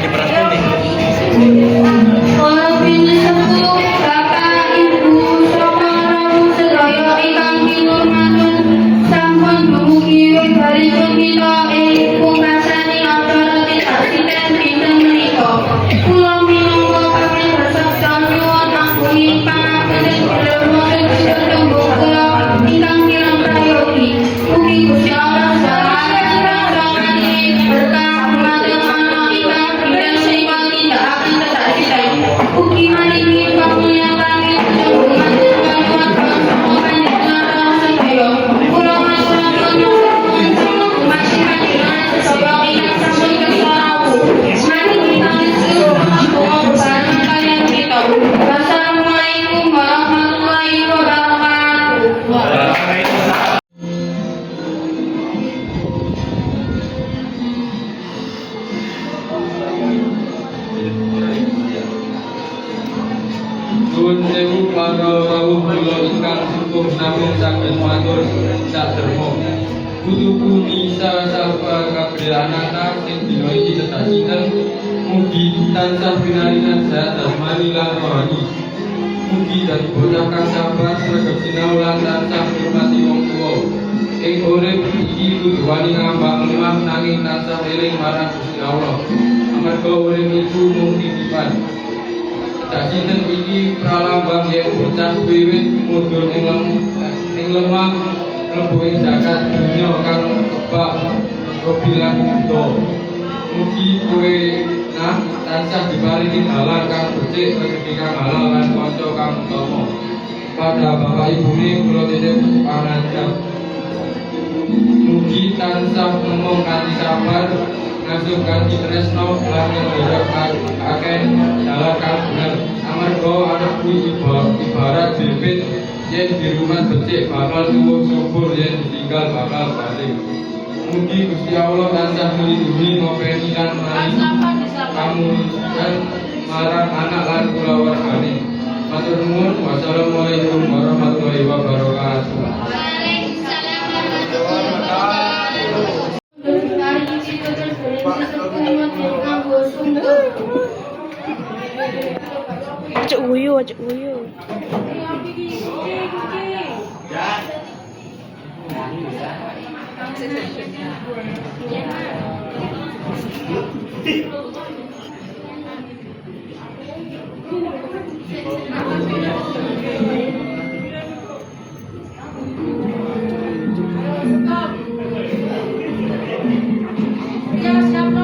para que. Nisa Safa Gabriel Ananta sing dina iki tetap sinten mugi tansah pinaringan sehat jasmani lan rohani. Mugi dadi bocah kang sabar sregep sinau lan tansah ngurmati wong tuwa. Ing urip iki kudu wani ngambang lemah nanging tansah eling marang Gusti Allah. Amarga urip iku mung titipan. Tak sinten iki pralambang yen bocah wiwit lem- ing lemah mlebu ing zakat dunya kang kebak kebilan buta. Mugi kowe nah tansah diparingi dalan kang becik rezeki kang halal lan kanca kang utama. Pada bapak ibune kula titip pangandikan. Mugi tansah ngomong kanthi sabar ngasuh kanthi tresno lan ngendhok akeh dalan kang bener. Amarga anakku iba- ibarat bibit yen di rumah becik bakal tuwuh subur yen ditinggal bakal balik. Mugi Gusti Allah tansah melindungi ngopeni lan maringi kamu dan marang anak lan kulawargane. Matur nuwun. Wassalamualaikum warahmatullahi Yes, I'm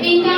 Ingat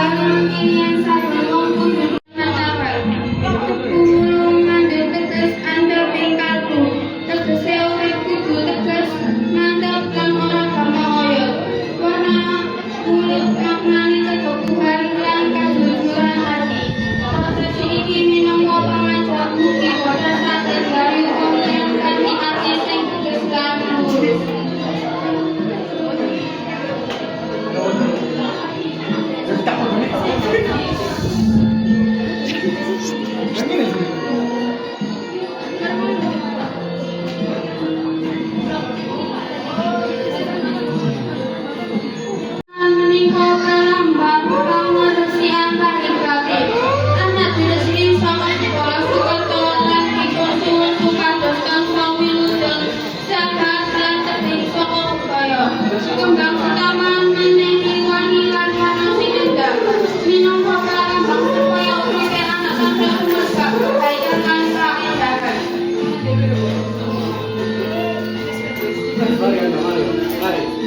「先生」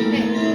对备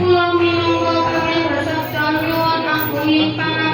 Kulo minunggo kami bersabda nyuwun ampuni panang